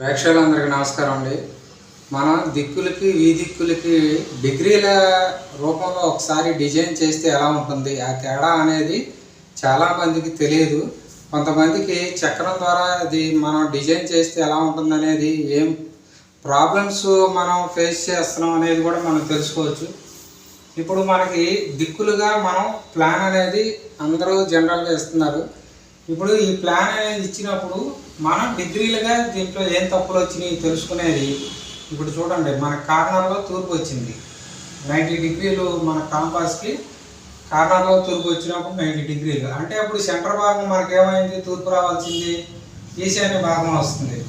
ప్రేక్షకులందరికీ నమస్కారం అండి. మనం దిక్కులకి ఈ దిక్కులకి డిగ్రీల రూపంలో ఒకసారి డిజైన్ చేస్తే ఎలా ఉంటుంది? ఆ తేడా అనేది చాలామందికి తెలియదు. కొంతమందికి చక్రం ద్వారా అది మనం డిజైన్ చేస్తే ఎలా ఉంటుంది అనేది ఏం ప్రాబ్లమ్స్ మనం ఫేస్ చేస్తున్నాం అనేది కూడా మనం తెలుసుకోవచ్చు. ఇప్పుడు మనకి దిక్కులుగా మనం ప్లాన్ అనేది అందరూ జనరల్గా ఇస్తున్నారు. ఇప్పుడు ఈ ప్లాన్ అనేది ఇచ్చినప్పుడు మనం డిగ్రీలుగా దీంట్లో ఏం తప్పులు వచ్చినాయి తెలుసుకునేది ఇప్పుడు చూడండి మన కార్నర్లో తూర్పు వచ్చింది. నైంటీ డిగ్రీలు మన కాంపాస్కి కార్నర్లో తూర్పు వచ్చినప్పుడు నైంటీ డిగ్రీలు. అంటే అప్పుడు సెంటర్ భాగం మనకి ఏమైంది తూర్పు రావాల్సింది. ఈశాన్య భాగం వస్తుంది.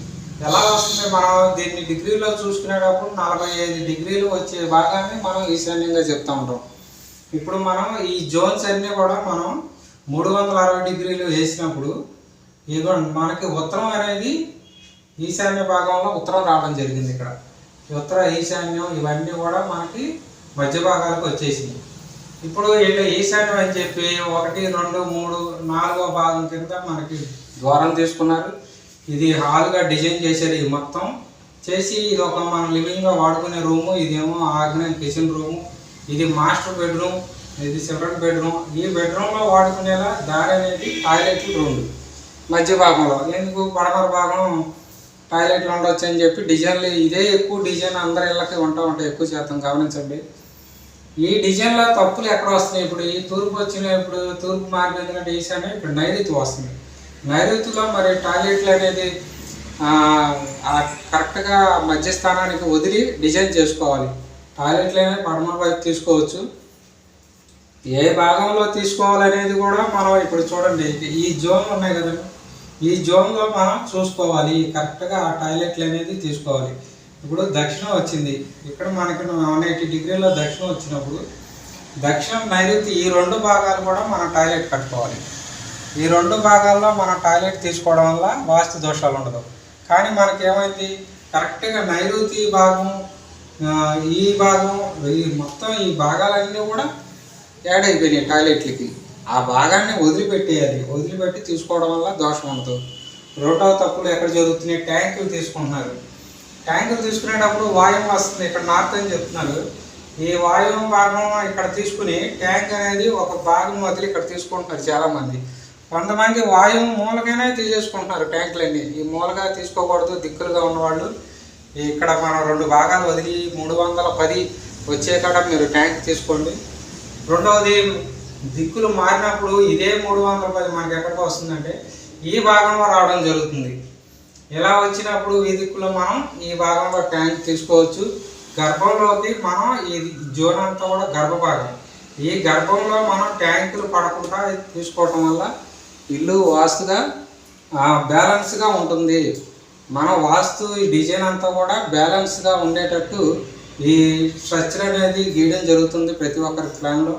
ఎలా వస్తుంది? మనం దీన్ని డిగ్రీలో చూసుకునేటప్పుడు నలభై ఐదు డిగ్రీలు వచ్చే భాగాన్ని మనం ఈశాన్యంగా చెప్తా ఉంటాం. ఇప్పుడు మనం ఈ జోన్స్ అన్నీ కూడా మనం మూడు వందల అరవై డిగ్రీలు వేసినప్పుడు ఇదిగోండి మనకి ఉత్తరం అనేది ఈశాన్య భాగంలో ఉత్తరం రావడం జరిగింది ఇక్కడ. ఉత్తర ఈశాన్యం ఇవన్నీ కూడా మనకి మధ్య భాగాలకు వచ్చేసింది ఇప్పుడు వీళ్ళు ఈశాన్యం అని చెప్పి ఒకటి రెండు మూడు నాలుగో భాగం కింద మనకి ద్వారం తీసుకున్నారు. ఇది హాల్గా డిజైన్ చేశారు ఇది మొత్తం. చేసి ఇది ఒక మనం లివింగ్గా వాడుకునే రూము ఇదేమో ఆగ్నేయం కిచెన్ రూము ఇది మాస్టర్ బెడ్రూమ్. ఇది సెపరేట్ బెడ్రూమ్ ఈ బెడ్రూమ్లో వాడుకునేలా దారి అనేది టాయిలెట్లు రెండు మధ్య భాగంలో. ఎందుకు పడమర భాగం టాయిలెట్లు ఉండొచ్చు అని చెప్పి డిజైన్లు ఇదే ఎక్కువ డిజైన్ అందరి ఇళ్ళకి ఉంటా ఉంటాయి ఎక్కువ శాతం గమనించండి. ఈ డిజైన్లో తప్పులు ఎక్కడ వస్తున్నాయి? ఇప్పుడు ఈ తూర్పు వచ్చిన ఇప్పుడు తూర్పు మార్గం డిజైన్ ఇప్పుడు నైరుతి వస్తుంది నైరుతిలో మరి టాయిలెట్లు అనేది కరెక్ట్గా మధ్య స్థానానికి వదిలి డిజైన్ చేసుకోవాలి. టాయిలెట్లు అనేది పడమర వైపు తీసుకోవచ్చు. ఏ భాగంలో తీసుకోవాలనేది కూడా మనం ఇప్పుడు చూడండి. ఈ జోన్లు ఉన్నాయి కదండి ఈ జోన్లో మనం చూసుకోవాలి. కరెక్ట్గా ఆ టాయిలెట్లు అనేది తీసుకోవాలి. ఇప్పుడు దక్షిణం వచ్చింది. ఇక్కడ మనకి వన్ ఎయిటీ డిగ్రీలో దక్షిణం వచ్చినప్పుడు దక్షిణం నైరుతి ఈ రెండు భాగాలు కూడా మనం టాయిలెట్ కట్టుకోవాలి. ఈ రెండు భాగాల్లో మనం టాయిలెట్ తీసుకోవడం వల్ల వాస్తు దోషాలు ఉండదు. కానీ మనకి ఏమైంది కరెక్ట్గా నైరుతి భాగం ఈ భాగం ఈ మొత్తం ఈ భాగాలన్నీ కూడా యాడ్ అయిపోయినాయి టాయిలెట్లకి. ఆ భాగాన్ని వదిలిపెట్టేయాలి. వదిలిపెట్టి తీసుకోవడం వల్ల దోషం ఉండదు. రెండవ తప్పులు ఎక్కడ జరుగుతున్నాయి? ట్యాంకులు తీసుకుంటున్నారు. ట్యాంకులు తీసుకునేటప్పుడు వాయువు వస్తుంది. ఇక్కడ నార్త్ అని చెప్తున్నారు. ఈ వాయువు భాగం ఇక్కడ తీసుకుని ట్యాంక్ అనేది ఒక భాగం వదిలి ఇక్కడ తీసుకుంటున్నారు చాలామంది. కొంతమంది వాయువు మూలకైనా తీసేసుకుంటున్నారు ట్యాంకులన్నీ. ఈ మూలగా తీసుకోకూడదు. దిక్కులుగా ఉన్నవాళ్ళు. ఇక్కడ మనం రెండు భాగాలు వదిలి మూడు వందల పది వచ్చే కాడ మీరు ట్యాంక్ తీసుకోండి. రెండవది దిక్కులు మారినప్పుడు ఇదే మూడు వందల పది మనకి ఎక్కడికి వస్తుందంటే ఈ భాగంలో రావడం జరుగుతుంది. ఇలా వచ్చినప్పుడు ఈ దిక్కులో మనం ఈ భాగంలో ట్యాంక్ తీసుకోవచ్చు? గర్భంలోకి మనం ఈ జోన్ అంతా కూడా గర్భభాగం. ఈ గర్భంలో మనం ట్యాంకులు పడకుండా తీసుకోవటం వల్ల ఇల్లు వాస్తుగా బ్యాలెన్స్గా ఉంటుంది. మన వాస్తు ఈ డిజైన్ అంతా కూడా బ్యాలెన్స్గా ఉండేటట్టు ఈ స్ట్రక్చర్ అనేది గీయడం జరుగుతుంది ప్రతి ఒక్కరి ప్లాన్లో.